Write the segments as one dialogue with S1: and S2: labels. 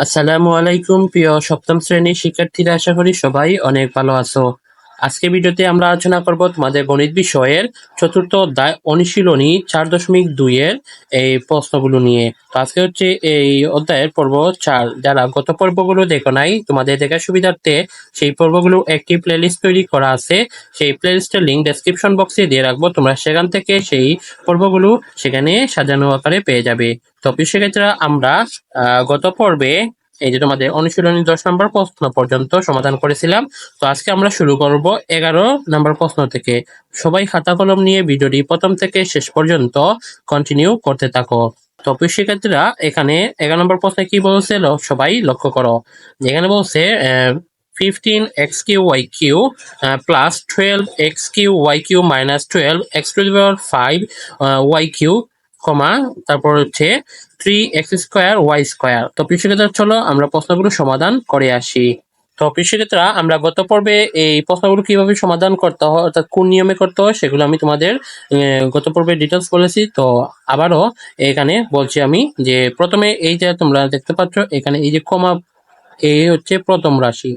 S1: আসসালামু আলাইকুম প্রিয় সপ্তম শ্রেণির শিক্ষার্থীরা আশা করি সবাই অনেক ভালো আছো। আজকে ভিডিওতে আমরা আলোচনা করব তোমাদের গণিত বিষয়ের চতুর্থ অধ্যায় অনুশীলনী চার দশমিক দুইয়ের এই প্রশ্নগুলো নিয়ে। তো আজকে হচ্ছে এই অধ্যায়ের পর্ব চার। যারা গত পর্বগুলো দেখো নাই, তোমাদের দেখার সুবিধার্থে সেই পর্বগুলো একটি প্লেলিস্ট তৈরি করা আছে। সেই প্লেলিস্টের লিঙ্ক ডেসক্রিপশন বক্সে দিয়ে রাখব। তোমরা সেখান থেকে সেই পর্বগুলো সেখানে সাজানো আকারে পেয়ে যাবে। তো শিক্ষার্থীরা, আমরা গত পর্বে এই যে তোমাদের অনুশীলনী দশ নম্বর প্রশ্ন পর্যন্ত সমাধান করেছিলাম। তো আজকে আমরা শুরু করব এগারো নম্বর প্রশ্ন থেকে। সবাই খাতা কলম নিয়ে ভিডিওটি প্রথম থেকে শেষ পর্যন্ত কন্টিনিউ করতে থাকো। তো শিক্ষার্থীরা এখানে এগারো নম্বর প্রশ্নে কি বলছে সবাই লক্ষ্য করো। এখানে বলছে fifteen x cube y cube plus twelve x cube y cube minus twelve x to five y cube কমা, তারপর হচ্ছে three x square y square তো কৃষিক্ষেত্রে চলো আমরা প্রশ্নগুলো সমাধান করে আসি। তো কৃষিক্ষেত্রা আমরা গত পর্বে এই প্রশ্নগুলো কীভাবে সমাধান করতে হয়, অর্থাৎ কোন নিয়মে করতে হয়, সেগুলো আমি তোমাদের গত পর্বে ডিটেলস বলেছি। তো আবারও এখানে বলছি আমি যে প্রথমে এই যে তোমরা দেখতে পাচ্ছ, এখানে এই যে কমা এই হচ্ছে প্রথম রাশি।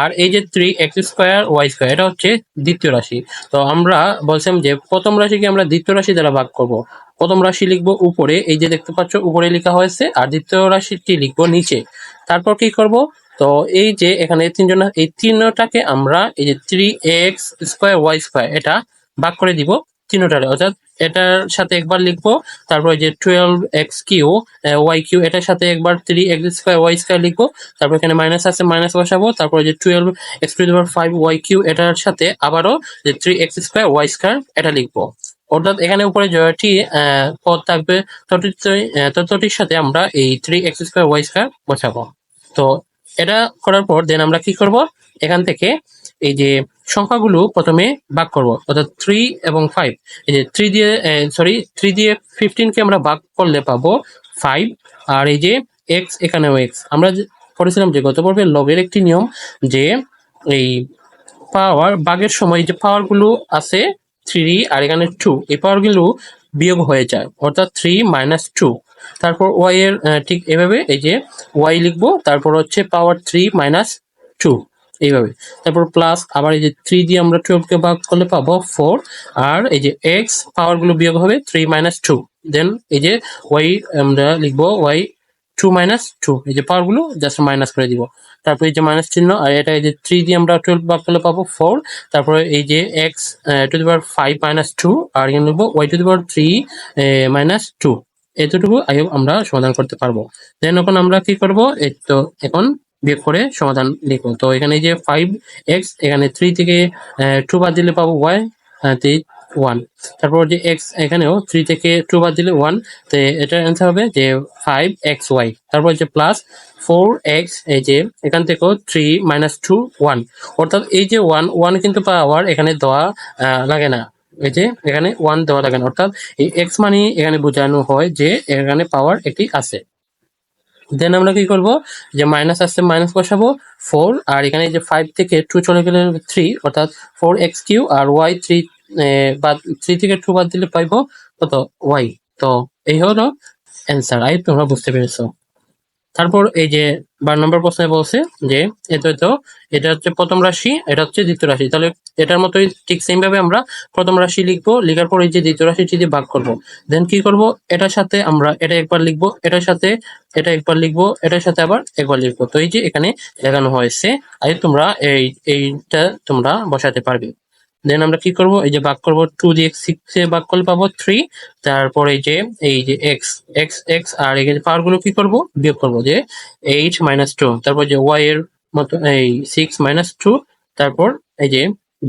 S1: আর এই যে three x square y square এটা হচ্ছে দ্বিতীয় রাশি। তো আমরা বলছিলাম যে প্রথম রাশিকে আমরা দ্বিতীয় রাশি দ্বারা ভাগ করব। প্রথম রাশি লিখব উপরে, এই যে দেখতে পাচ্ছ উপরে লেখা হয়েছে, আর দ্বিতীয় রাশিটি লিখব নিচে। তারপর কি করব? তো এই যে এখানে তিনজন, এই তিনটাকে আমরা এই যে three x square y square এটা ভাগ করে দিব তিনটারে। অর্থাৎ এটার সাথে একবার লিখব। তারপর যে twelve x cube y cube, এটার সাথে একবার three x square y square লিখব। তারপর এখানে মাইনাস আছে মাইনাস বসাবো। তারপর যে twelve x to five y cube, এটার সাথে আবারও যে three x square y square এটা লিখব। অর্থাৎ এখানে উপরে জয়টি পদ থাকবে ততটির সাথে আমরা এই three x square y square বসাবো। তো এটা করার পর দেন আমরা কি করব? এখান থেকে এই যে সংখ্যাগুলো প্রথমে ভাগ করব, অর্থাৎ থ্রি এবং ফাইভ এই যে থ্রি দিয়ে সরি থ্রি দিয়ে ফিফটিনকে আমরা ভাগ করলে পাবো ফাইভ আর এই যে এক্স এখানেও এক্স আমরা পড়েছিলাম যে গত পর্বে লবের একটি নিয়ম যে এই পাওয়ার ভাগের সময় যে পাওয়ারগুলো আছে থ্রি আর এখানে টু এই পাওয়ারগুলো বিয়োগ হয়ে যায়, অর্থাৎ থ্রি মাইনাস টু তারপর ওয়াই এর ঠিক এভাবে, এই যে ওয়াই লিখব, তারপর হচ্ছে পাওয়ার থ্রি মাইনাস টু এইভাবে। তারপর প্লাস আবার এই যে থ্রি দিয়ে আমরা টুয়েলভকে ভাগ করলে পাবো ফোর আর এই যে এক্স পাওয়ারগুলো বিয়োগ হবে থ্রি মাইনাস টু দেন এই যে ওয়াই আমরা লিখব ওয়াই টু মাইনাস টু এই যে পাওয়ারগুলো জাস্ট মাইনাস করে দিব। তারপর এই যে মাইনাস চিহ্ন, আর এটা এই যে থ্রি দিয়ে আমরা টুয়েলভ ভাগ করলে পাবো ফোর তারপরে এই যে x to the power five minus two আর এখানে লিখব y to the power three minus two এতটুকু আই আমরা সমাধান করতে পারব। দেন এখন আমরা কি করব? এই তো এখন বিয়োগ করে সমাধান লিখব। তো এখানে যে ফাইভ এক্স এখানে থ্রি থেকে টু বাদ দিলে পাবো ওয়াই ওয়ান তারপর যে এক্স এখানেও থ্রি থেকে টু বাদ দিলে ওয়ান তো এটার অ্যান্সার হবে যে ফাইভ এক্স ওয়াই তারপর যে প্লাস ফোর এক্স এই যে এখান থেকেও থ্রি মাইনাস টু ওয়ান অর্থাৎ এই যে ওয়ান ওয়ান কিন্তু পাওয়ার এখানে দেওয়া লাগে না। এই যে এখানে ওয়ান দেওয়া থাকে না। অর্থাৎ এই এক্স মানে এখানে বোঝানো হয় যে এখানে পাওয়ার একটি আছে। দেন আমরা কি করব? যে মাইনাস আসছে মাইনাস বসাবো ফোর আর এখানে যে ফাইভ থেকে টু চলে গেলে থ্রি অর্থাৎ ফোর এক্স কিউ আর ওয়াই থ্রি বাদ থ্রি থেকে টু বাদ দিলে পাইবো কত? ওয়াই তো এই হলো অ্যান্সার আই, তোমরা বুঝতে পেরেছ। তারপর এই যে বার নম্বর প্রশ্নে বলছে যে এটা তো এটা হচ্ছে প্রথম রাশি, এটা হচ্ছে দ্বিতীয় রাশি। তাহলে এটার মতোই ঠিক সেম ভাবে আমরা প্রথম রাশি লিখব, লেখার পর এই যে দ্বিতীয় রাশিটি দিয়ে ভাগ করব। দেন কি করব? এটার সাথে আমরা এটা একবার লিখব, এটার সাথে এটা একবার লিখব, এটার সাথে আবার একবার লিখব। তো এই যে এখানে লেখানো হয়েছে আর তোমরা এই, এইটা তোমরা বসাতে পারবে। দেন আমরা কি করব? এই যে ভাগ করব টু দিয়ে সিক্স এ ভাগ করলে পাবো থ্রি তারপর এই যে এই যে এক্স এক্স এক্স আর এখানে পাওয়ারগুলো কি করব? বিয়োগ করব যে এইট মাইনাস টু তারপর যে ওয়াই এর মতো, এই সিক্স মাইনাস টু তারপর এই যে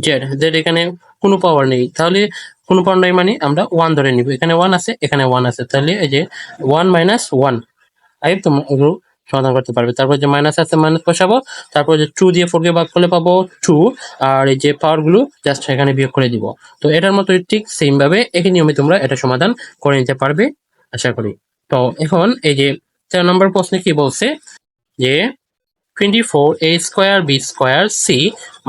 S1: জেড জেড এখানে কোনো পাওয়ার নেই। তাহলে কোনো পাওয়ার নাই মানে আমরা ওয়ান ধরে নিব। এখানে ওয়ান আছে, এখানে ওয়ান আছে। তাহলে এই যে ওয়ান মাইনাস ওয়ান আই তোমরা সমাধান করতে পারবে। তারপর যে মাইনাস আছে মাইনাস বসাবো। তারপর যে টু দিয়ে ফোর কে ভাগ করলে পাবো টু আর এই যে পাওয়ারগুলো জাস্ট এখানে বিয়োগ করে দিব। তো এটার মতো ঠিক সেম ভাবে একই নিয়মে তোমরা এটা সমাধান করে নিতে পারবে, আশা করি। তো এখন এই যে তেরো নম্বর প্রশ্নে কি বলছে? যে twenty four a square b square c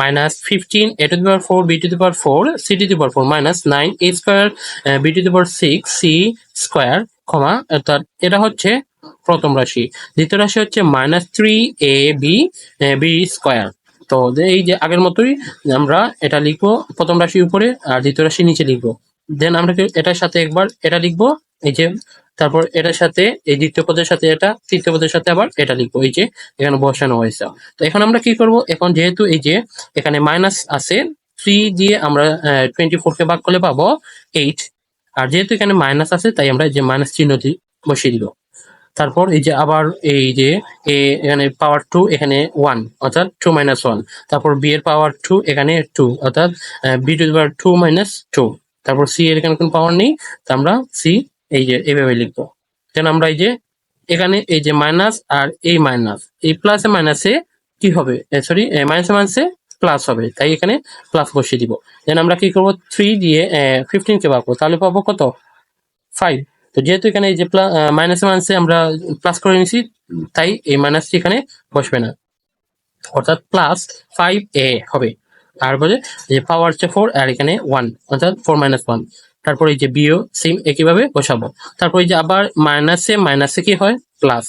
S1: minus fifteen a to the power four b to the power four c to the power four minus nine a square b to the power six c square ক্ষমা অর্থাৎ এটা হচ্ছে প্রথম রাশি। দ্বিতীয় রাশি হচ্ছে minus three a b b square তো এই যে আগের মতোই আমরা এটা লিখব প্রথম রাশির উপরে আর দ্বিতীয় রাশি নিচে লিখব। দেন আমরা এটার সাথে একবার এটা লিখব, এই যে তারপর এটার সাথে, এই দ্বিতীয় পদের সাথে এটা, তৃতীয় পদের সাথে আবার এটা লিখব, এই যে এখানে বসানো হয়েছে। তো এখন আমরা কি করব? এখন যেহেতু এই যে এখানে মাইনাস আছে থ্রি দিয়ে আমরা টোয়েন্টি কে ভাগ করলে পাবো এইট আর যেহেতু এখানে মাইনাস আছে, তাই আমরা যে মাইনাস চিহ্নটি বসিয়ে দিব। তারপর এই যে আবার এই যে এ এখানে পাওয়ার টু এখানে ওয়ান অর্থাৎ টু মাইনাস ওয়ান তারপর বি এর পাওয়ার টু এখানে টু অর্থাৎ b two power two minus two তারপর সি এর এখানে কোনো পাওয়ার নেই, তো আমরা সি এই যে এভাবে লিখব। দেন আমরা এই যে এখানে এই যে মাইনাস আর এই মাইনাস এই প্লাসে মাইনাসে কি হবে? সরি মাইনাসে মাইনাসে প্লাস হবে, তাই এখানে প্লাস বসিয়ে দিব। দেন আমরা কি করব? থ্রি দিয়ে ফিফটিন কে পাবো তাহলে পাবো কত? ফাইভ তো যেহেতু এখানে এই যে মাইনাসে মাইনাসে আমরা প্লাস করে নিছি তাই এই মাইনাসটি এখানে বসবে না। অর্থাৎ প্লাস ফাইভ এ হবে। তারপরে যে পাওয়ার হচ্ছে ফোর আর এখানে ওয়ান অর্থাৎ ফোর মাইনাস ওয়ান তারপরে এই যে বিও সেম একইভাবে বসাবো। তারপরে যে আবার মাইনাসে মাইনাসে কি হয়? প্লাস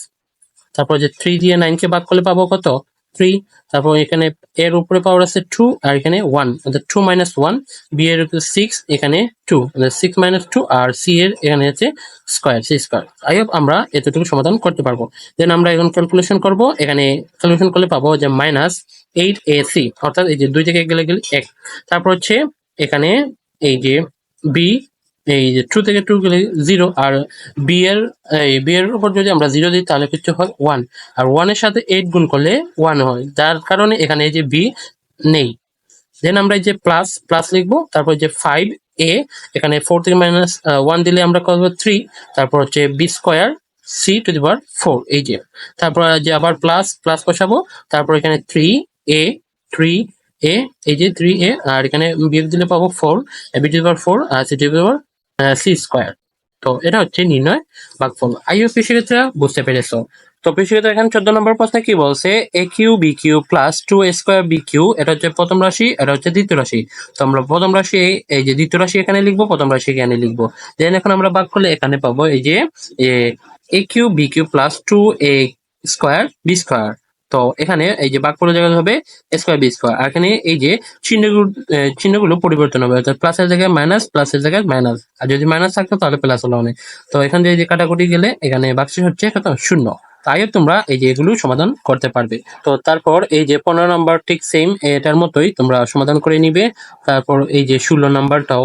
S1: তারপর যে থ্রি দিয়ে নাইনকে বাদ করলে পাবো কত? থ্রি তারপর এখানে এর উপরে পাওয়ার আছে টু আর এখানে one two minus one b এর সিক্স এখানে টু সিক্স মাইনাস টু আর সি এর এখানে হচ্ছে square c square I hope আমরা এতটুকু সমাধান করতে পারব। দেন আমরা এখন ক্যালকুলেশন করব। এখানে ক্যালকুলেশন করলে পাবো যে মাইনাস এইট এ সি অর্থাৎ এই যে দুই থেকে গেলে গেলে এক। তারপর হচ্ছে এখানে এই যে বি এই যে টু থেকে টু গেলে জিরো আর বি এর, এই বি এর উপর যদি আমরা জিরো দিই, তাহলে কিছু হয় ওয়ান আর ওয়ানের সাথে এইট গুণ করলে ওয়ান হয়। যার কারণে এখানে এই যে বি নেই। দেন আমরা এই যে প্লাস প্লাস লিখব, তারপর যে ফাইভ এ এখানে ফোর থেকে মাইনাস ওয়ান দিলে আমরা করব থ্রি তারপর হচ্ছে b square c to the power four এই যে। তারপর যে আবার প্লাস প্লাস বসাবো, তারপর এখানে থ্রি এ থ্রি এ এই যে থ্রি এ আর এখানে বিয়োগ দিলে পাবো four a b to the power four R c to the power c square তো এটা হচ্ছে নির্ণয় ভাগফল। আইইউপি শিক্ষার্থীরা বুঝতে পেরেছ। তো শিক্ষার্থীরা এখানে চোদ্দ নম্বর প্রশ্নে কি বলছে? A cube b cube plus two a square b cube এটা হচ্ছে প্রথম রাশি, এটা হচ্ছে দ্বিতীয় রাশি। তো আমরা প্রথম রাশি, এই- এই যে দ্বিতীয় রাশি এখানে লিখব, প্রথম রাশি এখানে লিখব। দেন এখন আমরা ভাগ করলে এখানে পাবো, এই যে, a cube b cube plus two a square b square তো এখানে এই যে ভাগ করে জায়গা হবে স্কোয়ার বি স্কোয়ার আর এখানে এই যে চিহ্নগুলো চিহ্নগুলো পরিবর্তন হবে। অর্থাৎ প্লাসের জায়গায় মাইনাস প্লাসের জায়গায় মাইনাস আর যদি মাইনাস থাকতো তাহলে প্লাস হলো অনেক। তো এখান দিয়ে যে কাটাকুটি গেলে এখানে বাক্সে হচ্ছে শূন্য। তাই তোমরা এই যে এগুলো সমাধান করতে পারবে। তো তারপর এই যে পনেরো নাম্বার ঠিক সেম এটার মতোই তোমরা সমাধান করে নিবে। তারপর এই যে ষোলো নাম্বারটাও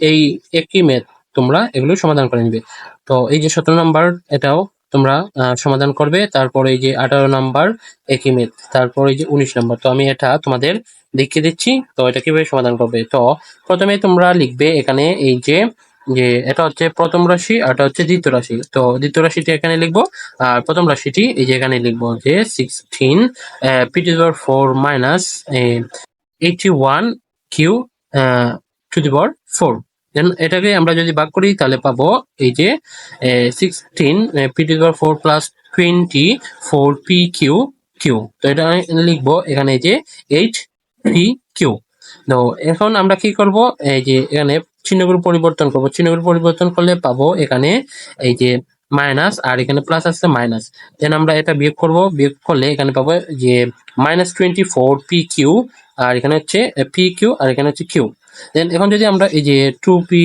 S1: এই একই ম্যাথ তোমরা এগুলো সমাধান করে নিবে। তো এই যে সতেরো নাম্বার এটাও তোমরা সমাধান করবে। তারপর এই যে আঠারো নাম্বার একই তারপর এই যে উনিশ নাম্বার। তো আমি এটা তোমাদের দেখিয়ে দিচ্ছি। তো এটা কীভাবে সমাধান করবে? তো প্রথমে তোমরা লিখবে এখানে এই যে যে এটা হচ্ছে প্রথম রাশি, আর এটা হচ্ছে দ্বিতীয় রাশি। তো দ্বিতীয় রাশিটি এখানে লিখব। আর প্রথম রাশিটি এই যে এখানে লিখব যে sixteen p to power four minus eighty one q to the power four. Then এটাকে আমরা যদি ভাগ করি, তাহলে পাবো এই যে sixteen p to four plus twenty four p q q তো এটা লিখব এখানে যে এইট পি কিউ তো এখন আমরা কি করব? এই যে এখানে চিহ্নগুলো পরিবর্তন করব। চিহ্নগুলো পরিবর্তন করলে পাবো এখানে এই যে মাইনাস আর এখানে প্লাস আসছে মাইনাস দেন আমরা এটা বিয়োগ করব। বিয়োগ করলে এখানে পাবো যে minus twenty four p q আর এখানে হচ্ছে পি কিউ আর এখানে হচ্ছে কিউ দেন এখন যদি আমরা এই যে টু পি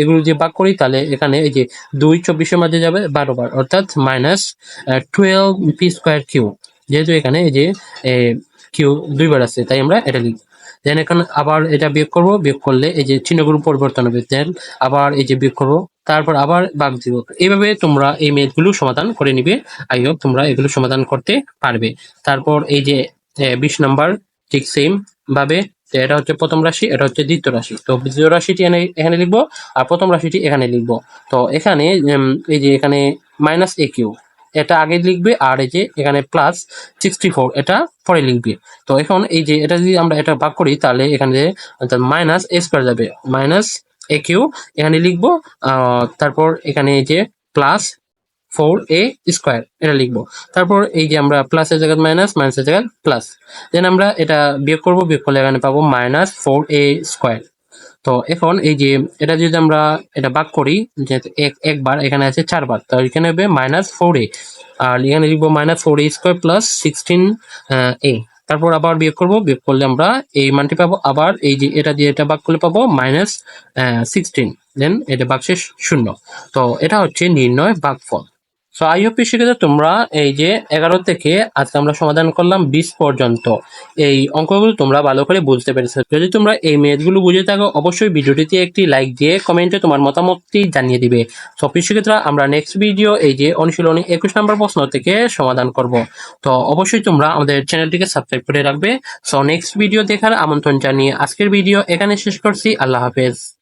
S1: এগুলো যে ভাগ করি, তাহলে এখানে এই যে দুই চব্বিশের মাঝে যাবে বারো বার, অর্থাৎ minus twelve p square q যেহেতু এখানে এই যে কিউ দুইবার আছে, তাই আমরা এটা লিখব। দেন এখন আবার এটা বিয়োগ করব, বিয়োগ করলে এই যে চিহ্নগুলো পরিবর্তন হবে। দেন আবার এই যে বিয়োগ করব, তারপর আবার ভাগ দিব। এইভাবে তোমরা এই ম্যাথগুলো সমাধান করে নিবে। আই হোপ তোমরা এগুলো সমাধান করতে পারবে। তারপর এই যে বিশ নাম্বার ঠিক সেম ভাবে তো এটা হচ্ছে প্রথম রাশি, এটা হচ্ছে দ্বিতীয় রাশি। তো দ্বিতীয় রাশিটি এখানে এখানে লিখব, আর প্রথম রাশিটি এখানে লিখব। তো এখানে এই যে এখানে মাইনাস এ কিউ এটা আগে লিখবে, আর এই যে এখানে প্লাস সিক্সটি ফোর এটা পরে লিখবে। তো এখন এই যে এটা যদি আমরা এটা ভাগ করি, তাহলে এখানে মাইনাস এ স্কোয়ার যাবে। মাইনাস এ কিউ এখানে লিখব তারপর এখানে এই যে প্লাস ফোর এ স্কোয়ার এটা লিখব। তারপর এই যে আমরা প্লাসের জায়গায় মাইনাস মাইনাসের জায়গায় প্লাস দেন আমরা এটা বিয়োগ করব, বিয়োগ করলে এখানে পাবো মাইনাস ফোর এ স্কোয়ার তো এখন এই যে এটা যদি আমরা এটা ভাগ করি, যে এক, একবার এখানে আছে চারবার তো এখানে হবে মাইনাস ফোর এ আর এখানে লিখব minus four a square plus sixteen a তারপর আবার বিয়োগ করব, বিয়োগ করলে আমরা এই মানটি পাবো। আবার এই যে এটা দিয়ে এটা ভাগ করলে পাবো মাইনাস সিক্সটিন দেন এটা ভাগশেষ শূন্য। তো এটা হচ্ছে নির্ণয় ভাগফল। সো আই হোপ শিক্ষিত তোমরা এই যে এগারো থেকে আজকে আমরা সমাধান করলাম বিশ পর্যন্ত। এই অঙ্কগুলো তোমরা ভালো করে বুঝতে পেরেছ। যদি তোমরা এই ম্যাথগুলো বুঝে থাকো, অবশ্যই ভিডিওটিতে একটি লাইক দিয়ে কমেন্টে তোমার মতামতটি জানিয়ে দিবে। সো শিক্ষিতরা আমরা নেক্সট ভিডিও এই যে অনুশীলনী একুশ নম্বর প্রশ্ন থেকে সমাধান করব। তো, অবশ্যই তোমরা আমাদের চ্যানেলটিকে সাবস্ক্রাইব করে রাখবে। সো নেক্সট ভিডিও দেখার আমন্ত্রণ জানিয়ে আজকের ভিডিও এখানে শেষ করছি। আল্লাহ হাফেজ।